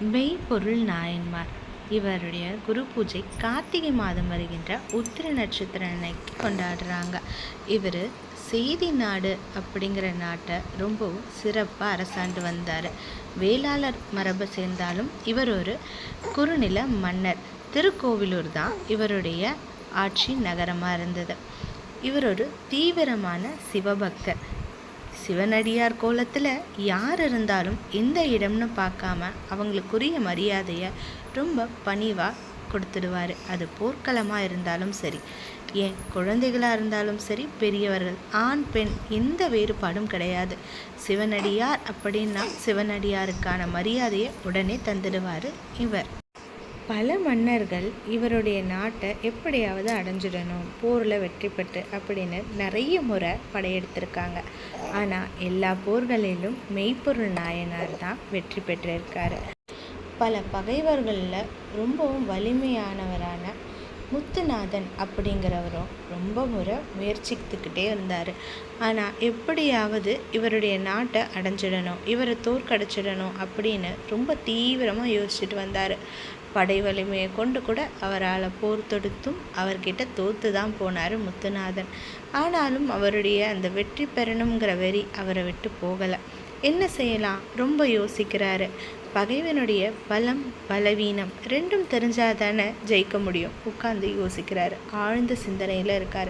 மெய்ப்பொருள் நாயன்மார். இவருடைய குரு பூஜை கார்த்திகை மாதம் வருகின்ற உத்திர நட்சத்திர அன்னைக்கு கொண்டாடுறாங்க. இவர் செய்தி நாடு அப்படிங்கிற நாட்டை ரொம்பவும் சிறப்பாக அரசாண்டு வந்தார். வேளாளர் மரபை சேர்ந்தாலும் இவர் ஒரு குறுநில மன்னர். திருக்கோவிலூர் தான் இவருடைய ஆட்சி நகரமாக இருந்தது. இவர் ஒரு தீவிரமான சிவபக்தர். சிவனடியார் கோலத்தில் யார் இருந்தாலும் எந்த இடம்னு பார்க்காம அவங்களுக்குரிய மரியாதையை ரொம்ப பணிவாக கொடுத்துடுவார். அது போர்க்களமாக இருந்தாலும் சரி ஏன் குழந்தைகளாக இருந்தாலும் சரி பெரியவர்கள் ஆண் பெண் எந்த வேறுபாடும் கிடையாது. சிவனடியார் அப்படின்னா சிவனடியாருக்கான மரியாதையை உடனே தந்துடுவார் இவர். பல மன்னர்கள் இவருடைய நாட்டை எப்படியாவது அடைஞ்சிடணும் போரில் வெற்றி பெற்று அப்படின்னு நிறைய முறை படையெடுத்திருக்காங்க. ஆனால் எல்லா போர்களிலும் மெய்ப்பொருள் நாயனார் தான் வெற்றி பெற்றிருக்காரு. பல பகைவர்களில் ரொம்பவும் வலிமையானவரான முத்துநாதன் அப்படிங்கிறவரும் ரொம்ப முறை முயற்சித்துக்கிட்டே இருந்தார். ஆனால் எப்படியாவது இவருடைய நாட்டை அடைஞ்சிடணும் இவரை தோற்கடிச்சிடணும் அப்படின்னு ரொம்ப தீவிரமாக யோசிச்சுட்டு வந்தார். படை வலிமையை கொண்டு கூட அவரால் போர் தொடுத்தும் அவர்கிட்ட தோத்து தான் போனார் முத்துநாதன். ஆனாலும் அவருடைய அந்த வெற்றி பெறணுங்கிற வெறி அவரை விட்டு போகலை. என்ன செய்யலாம்? ரொம்ப யோசிக்கிறாரு. பகைவனுடைய பலம் பலவீனம் ரெண்டும் தெரிஞ்சால் தானே ஜெயிக்க முடியும். உட்காந்து யோசிக்கிறாரு. ஆழ்ந்த சிந்தனையில் இருக்கார்.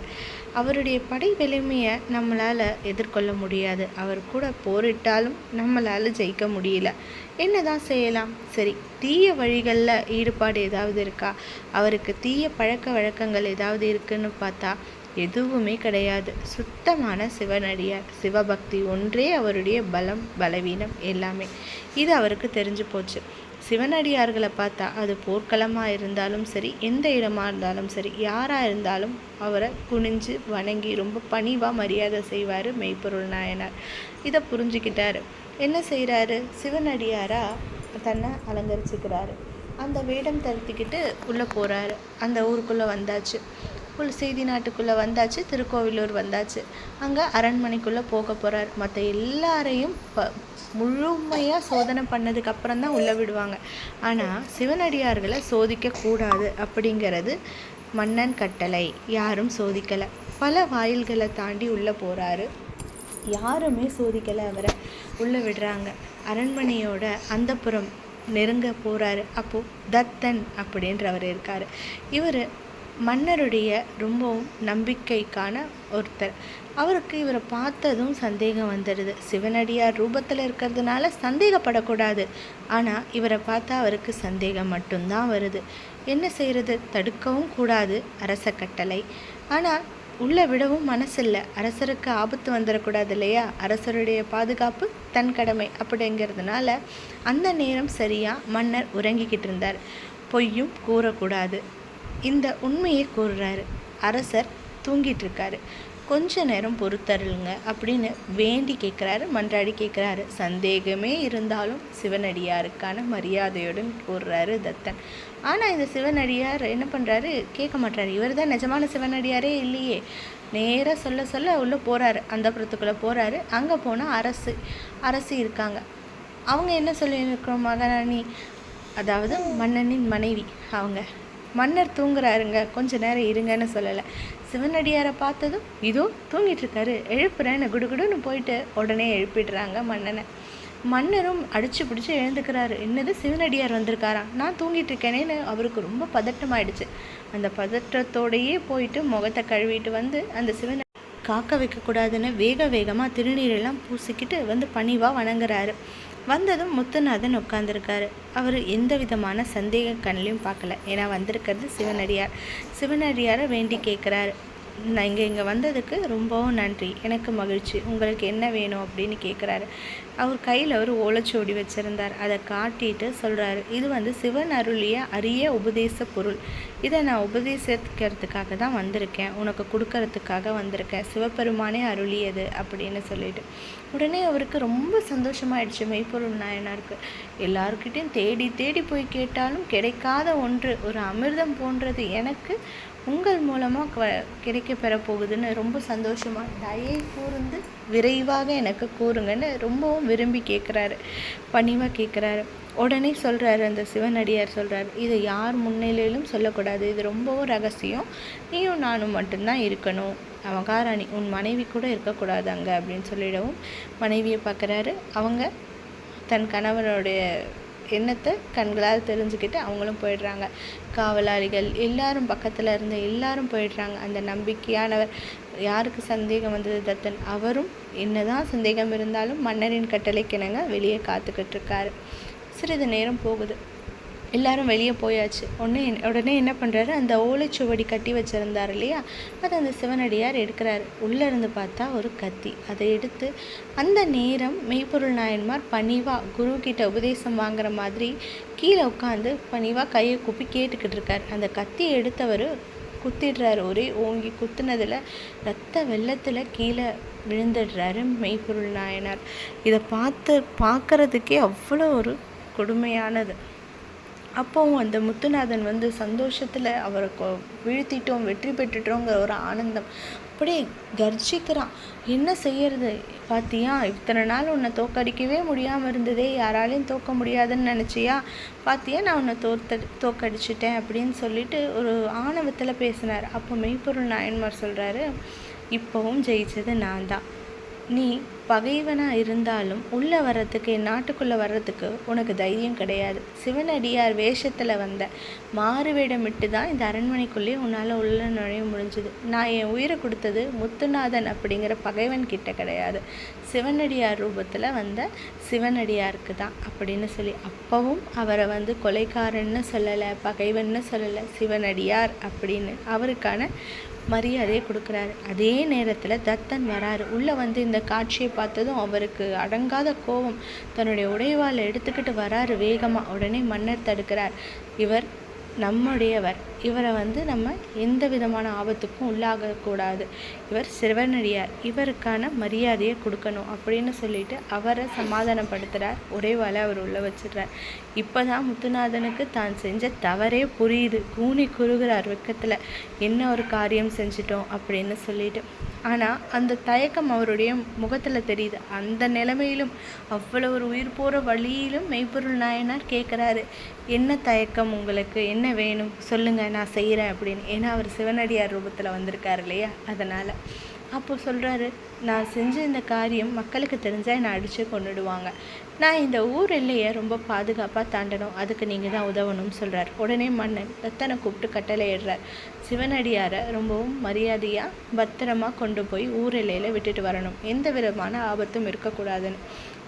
அவருடைய படை வலிமையை நம்மளால் எதிர்கொள்ள முடியாது. அவர் கூட போரிட்டாலும் நம்மளால் ஜெயிக்க முடியல. என்ன தான் செய்யலாம்? சரி தீய வழிகளில் ஈடுபாடு ஏதாவது இருக்கா? அவருக்கு தீய பழக்க வழக்கங்கள் ஏதாவது இருக்குன்னு பார்த்தா எதுவுமே கிடையாது. சுத்தமான சிவனடியார். சிவபக்தி ஒன்றே அவருடைய பலம் பலவீனம் எல்லாமே. இது அவருக்கு தெரிஞ்சு போச்சு. சிவனடியார்களை பார்த்தா அது போர்க்களமாக இருந்தாலும் சரி எந்த இடமா இருந்தாலும் சரி யாராக இருந்தாலும் அவரை குனிஞ்சு வணங்கி ரொம்ப பணிவாக மரியாதை செய்வார் மெய்ப்பொருள் நாயனார். இதை புரிஞ்சுக்கிட்டாரு. என்ன செய்கிறாரு சிவனடியாராக தன்னை அலங்கரிச்சுக்கிறாரு. அந்த வேடம் தருத்திக்கிட்டு உள்ளே போகிறாரு அந்த ஊருக்குள்ளே வந்தாச்சு. புல் செய்தி நாட்டுக்குள்ளே வந்தாச்சு திருக்கோவிலூர் வந்தாச்சு. அங்கே அரண்மனைக்குள்ளே போக போகிறார் மற்ற எல்லாரையும் ப முழுமையாக சோதனை பண்ணதுக்கு அப்புறம் தான் உள்ளே விடுவாங்க. ஆனால் சிவனடியார்களை சோதிக்கக்கூடாது அப்படிங்கிறது மன்னன் கட்டளை. யாரும் சோதிக்கலை. பல வாயில்களை தாண்டி உள்ளே போகிறாரு யாருமே சோதிக்கலை அவரை. உள்ளே விடுறாங்க. அரண்மனையோட அந்தப்புறம் நெருங்க போகிறாரு அப்போது தத்தன் அப்படின்றவர் இருக்கார். இவர் மன்னருடைய ரொம்பவும் நம்பிக்கைக்கான ஒருத்தர். அவருக்கு இவரை பார்த்ததும் சந்தேகம் வந்துடுது. சிவனடியார் ரூபத்தில் இருக்கிறதுனால சந்தேகப்படக்கூடாது. ஆனால் இவரை பார்த்தா அவருக்கு சந்தேகம் மட்டும்தான் வருது. என்ன செய்கிறது தடுக்கவும் கூடாது அரச கட்டளை. ஆனால் உள்ளே விடவும் மனசில்லை. அரசருக்கு ஆபத்து வந்துடக்கூடாது இல்லையா? அரசருடைய பாதுகாப்பு தன் கடமை அப்படிங்கிறதுனால அந்த நேரம் சரியாக மன்னர் உறங்கிக்கிட்டு இருந்தார். பொய்யும் கூறக்கூடாது. இந்த உண்மையை கூறுறாரு. அரசர் தூங்கிட்டு இருக்காரு கொஞ்ச நேரம் பொறுத்தருளுங்க அப்படின்னு வேண்டி கேட்குறாரு மன்றாடி கேட்குறாரு சந்தேகமே இருந்தாலும் சிவனடியாருக்கான மரியாதையுடன் கூறுறாரு தத்தன். ஆனால் இந்த சிவனடியார் என்ன பண்ணுறாரு கேட்க மாட்டாரு இவர் தான் நிஜமான சிவனடியாரே இல்லையே. நேராக சொல்ல சொல்ல உள்ளே போகிறாரு அந்த புறத்துக்குள்ளே போகிறாரு அங்கே போனால் அரசு அரசு இருக்காங்க. அவங்க என்ன சொல்லியிருக்கிறோம் மகாராணி? அதாவது மன்னனின் மனைவி அவங்க. மன்னர் தூங்குறாருங்க. கொஞ்ச நேரம் இருங்கன்னு சொல்லலை. சிவனடியாரை பார்த்ததும் இதோ தூங்கிட்டு இருக்காரு எழுப்புறேன்னு குடுகுடுன்னு போயிட்டு உடனே எழுப்பிடுறாங்க மன்னனை. மன்னரும் அடிச்சு பிடிச்சி எழுந்துக்கிறாரு. என்னது சிவனடியார் வந்திருக்காராம் நான் தூங்கிட்டு இருக்கேனேன்னு அவருக்கு ரொம்ப பதட்டமாயிடுச்சு. அந்த பதற்றத்தோடையே போயிட்டு முகத்தை கழுவிட்டு வந்து அந்த சிவன் காக்க வைக்கக்கூடாதுன்னு வேக வேகமாக திருநீரெல்லாம் பூசிக்கிட்டு வந்து பணிவாக வணங்குறாரு. வந்ததும் முத்துநாதன் உட்காந்துருக்காரு அவர் எந்த விதமான சந்தேக கண்ணிலையும் பார்க்கல. ஏன்னா வந்திருக்கிறது சிவனடியார். சிவனடியாரை வேண்டி கேட்குறாரு. நான் இங்கே இங்கே வந்ததுக்கு ரொம்பவும் நன்றி. எனக்கு மகிழ்ச்சி. உங்களுக்கு என்ன வேணும் அப்படின்னு கேட்குறாரு அவர் கையில் ஒரு ஓலைச்சுவடி வச்சுருந்தார். அதை காட்டிட்டு சொல்கிறாரு இது வந்து சிவன் அருளிய அரிய உபதேச பொருள். இதை நான் உபதேசிக்கிறதுக்காக தான் வந்திருக்கேன். உனக்கு கொடுக்கறதுக்காக வந்திருக்கேன். சிவபெருமானே அருளியது அப்படின்னு சொல்லிட்டு. உடனே அவருக்கு ரொம்ப சந்தோஷமாயிடுச்சு. மெய்ப்பொருள் நாயனாருக்கு. எல்லாருக்கிட்டையும் தேடி தேடி போய் கேட்டாலும் கிடைக்காத ஒன்று. ஒரு அமிர்தம் போன்றது எனக்கு. உங்கள் மூலமாக கிடைக்க பெற போகுதுன்னு ரொம்ப சந்தோஷமாக தயை கூர்ந்து விரைவாக எனக்கு கூறுங்கன்னு ரொம்பவும் விரும்பி கேட்குறாரு பணிவாக கேட்குறாரு உடனே சொல்கிறாரு அந்த சிவனடியார் சொல்கிறார் இதை யார் முன்னிலையிலும் சொல்லக்கூடாது. இது ரொம்பவும் ரகசியம். நீயும் நானும் மட்டும்தான் இருக்கணும். மகாராணி உன் மனைவி கூட இருக்கக்கூடாது அங்கே அப்படின்னு சொல்லிடவும் மனைவியை பார்க்குறாரு அவங்க தன் கணவனுடைய எண்ணத்தை கண்களால் தெரிஞ்சுக்கிட்டு அவங்களும் போயிடுறாங்க. காவலாளிகள் எல்லாரும் பக்கத்தில் இருந்த எல்லாரும் போயிடுறாங்க. அந்த நம்பிக்கையானவர் யாருக்கு சந்தேகம் வந்தது தத்தன்? அவரும் என்னதான் சந்தேகம் இருந்தாலும் மன்னரின் கட்டளைக்கிணங்க வெளியே காத்துக்கிட்டு இருக்காரு. சிறிது நேரம் போகுது. எல்லாரும் வெளியே போயாச்சு. உடனே உடனே என்ன பண்ணுறாரு அந்த ஓலைச்சுவடி கட்டி வச்சுருந்தார் இல்லையா? அதை அந்த சிவனடியார் எடுக்கிறாரு. உள்ளே இருந்து பார்த்தா ஒரு கத்தி. அதை எடுத்து அந்த நேரம் மெய்ப்பொருள் நாயன்மார் பணிவாக குரு கிட்ட உபதேசம் வாங்குற மாதிரி கீழே உட்காந்து பணிவாக கையை குப்பி கேட்டுக்கிட்டு இருக்கார். அந்த கத்தி எடுத்தவர் குத்திடுறாரு. ஒரே ஓங்கி குத்துனதில் ரத்த வெள்ளத்தில் கீழே விழுந்துடுறாரு மெய்ப்பொருள் நாயனார். இதை பார்த்து பார்க்குறதுக்கே அவ்வளோ ஒரு கொடுமையானது. அப்போவும் அந்த முத்துநாதன் வந்து சந்தோஷத்தில் அவரை வீழ்த்திட்டோம் வெற்றி பெற்றுட்டோங்கிற ஒரு ஆனந்தம். அப்படியே கர்ஜிக்கிறான். என்ன செய்யறது? பார்த்தியா இத்தனை நாள் உன்னை தோக்கடிக்கவே முடியாமல் இருந்ததே. யாராலையும் தோக்க முடியாதுன்னு நினச்சியா? பார்த்தியா நான் உன்னை தோத்த தோக்கடிச்சிட்டேன் அப்படின்னு சொல்லிட்டு ஒரு ஆணவத்தில் பேசினார். அப்போ மெய்ப்பொருள் நாயன்மார் சொல்கிறாரு இப்போவும் ஜெயிச்சது நான் தான். நீ பகைவனாக இருந்தாலும் உள்ளே வர்றதுக்கு என் நாட்டுக்குள்ளே வர்றதுக்கு உனக்கு தைரியம் கிடையாது. சிவனடியார் வேஷத்தில் வந்த மாறுவேடமிட்டு தான் இந்த அரண்மனைக்குள்ளேயே உன்னால் உள்ள நுழைய முடிஞ்சுது. நான் என் உயிரை கொடுத்தது முத்துநாதன் அப்படிங்கிற பகைவன் கிட்ட கிடையாது. சிவனடியார் ரூபத்தில் வந்த சிவனடியாருக்கு தான் அப்படின்னு சொல்லி அப்பவும் அவரை வந்து கொலைக்காரன்னு சொல்லலை பகைவன்னு சொல்லலை சிவனடியார் அப்படின்னு அவருக்கான மரியாதையை கொடுக்குறாரு. அதே நேரத்தில் தத்தன் வராரு. உள்ளே வந்து இந்த காட்சியை பார்த்ததும் அவருக்கு அடங்காத கோபம். தன்னுடைய உடைவாளை எடுத்துக்கிட்டு வராரு வேகமாக உடனே மன்னர் தடுக்கிறார். இவர் நம்முடையவர். இவரை வந்து நம்ம எந்த விதமான ஆபத்துக்கும் உள்ளாகக்கூடாது. இவர் சிறுவனடியார். இவருக்கான மரியாதையை கொடுக்கணும் அப்படின்னு சொல்லிட்டு அவரை சமாதானப்படுத்துகிறார் உடைவாளை அவர் உள்ள வச்சிடுறார். இப்போ தான் முத்துநாதனுக்கு தான் செஞ்ச தவறே புரியுது. கூனி குறுகிறார் வெக்கத்தில். என்ன ஒரு காரியம் செஞ்சிட்டோம் அப்படின்னு சொல்லிட்டு. ஆனால் அந்த தயக்கம் அவருடைய முகத்தில் தெரியுது. அந்த நிலைமையிலும் அவ்வளோ ஒரு உயிர் போகிற வழியிலும் மெய்ப்பொருள் நாயனார் கேட்குறாரு என்ன தயக்கம் உங்களுக்கு? என்ன வேணும்? சொல்லுங்கள் நான் செய்கிறேன் அப்படின்னு. ஏன்னா அவர் சிவனடியார் ரூபத்தில் வந்திருக்காரு இல்லையா? அதனால். அப்போ சொல்கிறாரு நான் செஞ்ச இந்த காரியம் மக்களுக்கு தெரிஞ்சால் என்னை அடித்து கொண்டுடுவாங்க நான் இந்த ஊர் எல்லையை ரொம்ப பாதுகாப்பாக தாண்டணும். அதுக்கு நீங்கள் தான் உதவணும்னு சொல்கிறார் உடனே மன்னன் ரத்தனை கூப்பிட்டு கட்டளை கட்டளையிடுறார் சிவனடியாரை ரொம்பவும் மரியாதையாக பத்திரமாக கொண்டு போய் ஊர் விட்டுட்டு வரணும். எந்த விதமான ஆபத்தும் இருக்கக்கூடாதுன்னு.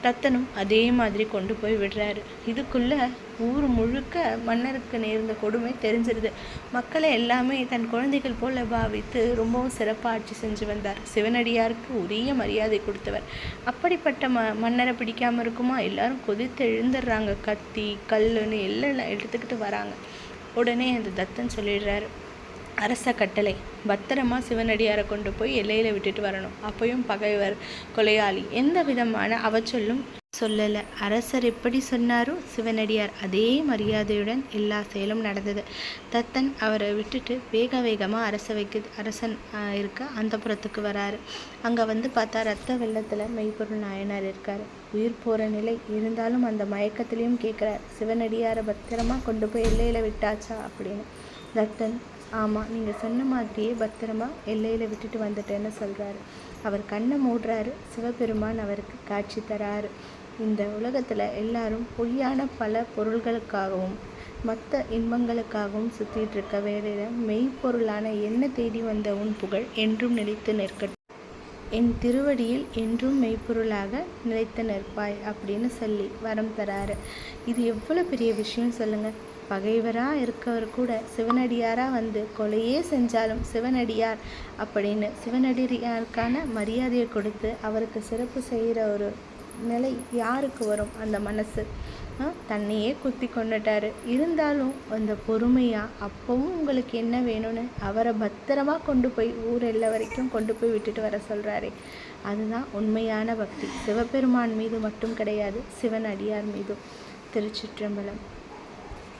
ரத்தனும் அதே மாதிரி கொண்டு போய் விடுறாரு. இதுக்குள்ளே ஊர் முழுக்க மன்னருக்கு நேர்ந்த கொடுமை தெரிஞ்சிருது. மக்களை எல்லாமே தன் குழந்தைகள் போல பாவித்து ரொம்பவும் சிறப்பாக ஆட்சி செஞ்சு வந்தார். சிவனடியாருக்கு உரிய மரியாதை கொடுத்தவர். அப்படிப்பட்ட ம மன்னரை பிடிக்காமல் இருக்குமா? எல்லாரும் கொதித்து எழுந்துடுறாங்க. கத்தி கல்லுன்னு எல்லாம் எடுத்துக்கிட்டு வராங்க. உடனே அந்த தத்தன் சொல்லிடுறாரு. அரச கட்டளை. பத்திரமா சிவனடியாரை கொண்டு போய் எல்லையில் விட்டுட்டு வரணும். அப்பையும் பகைவர் கொலையாளி எந்த விதமான அவச்சொல்லும் சொல்லலை. அரசர் எப்படி சொன்னாரோ சிவனடியார் அதே மரியாதையுடன் எல்லா செயலும் நடந்தது. தத்தன் அவரை விட்டுட்டு வேக வேகமாக அரச வைக்க அரசன் இருக்க அந்த புறத்துக்கு வராரு. அங்கே வந்து பார்த்தா ரத்த வெள்ளத்தில் மெய்ப்பொருள் நாயனார் இருக்கார். உயிர் போகிற நிலை இருந்தாலும் அந்த மயக்கத்திலையும் கேட்குறார் சிவனடியாரை பத்திரமா கொண்டு போய் எல்லையில் விட்டாச்சா அப்படின்னு. தத்தன் ஆமாம் நீங்கள் சொன்ன மாதிரியே பத்திரமா எல்லையில் விட்டுட்டு வந்துட்டேன்னு சொல்கிறாரு அவர் கண்ணை மூடுறாரு. சிவபெருமான் அவருக்கு காட்சி தராரு. இந்த உலகத்தில் எல்லாரும் பொய்யான பல பொருள்களுக்காகவும் மற்ற இன்பங்களுக்காகவும் சுற்றிட்டு இருக்க வேலையில் மெய்ப்பொருளான என்ன தேடி வந்த உன் புகழ் என்றும் நிலைத்து நிற்கட்டும். என் திருவடியில் என்றும் மெய்ப்பொருளாக நிலைத்து நிற்பாய் அப்படின்னு சொல்லி வரம் தராரு. இது எவ்வளோ பெரிய விஷயம் சொல்லுங்கள் பகைவராக இருக்கவர் கூட சிவனடியாராக வந்து கொலையே செஞ்சாலும் சிவனடியார் அப்படின்னு சிவனடியாருக்கான மரியாதையை கொடுத்து அவருக்கு சிறப்பு செய்கிற ஒரு நிலை யாருக்கு வரும்? அந்த மனசு. தன்னையே குத்தி கொண்டுட்டார். இருந்தாலும் அந்த பொறுமையாக அப்போவும் உங்களுக்கு என்ன வேணும்னு அவரை பத்திரமா கொண்டு போய் ஊர் எல்லா வரைக்கும் கொண்டு போய் விட்டுட்டு வர சொல்கிறாரே அதுதான் உண்மையான பக்தி. சிவபெருமான் மீது மட்டும் கிடையாது சிவன் அடியார் மீதும். திருச்சிற்றம்பலம்.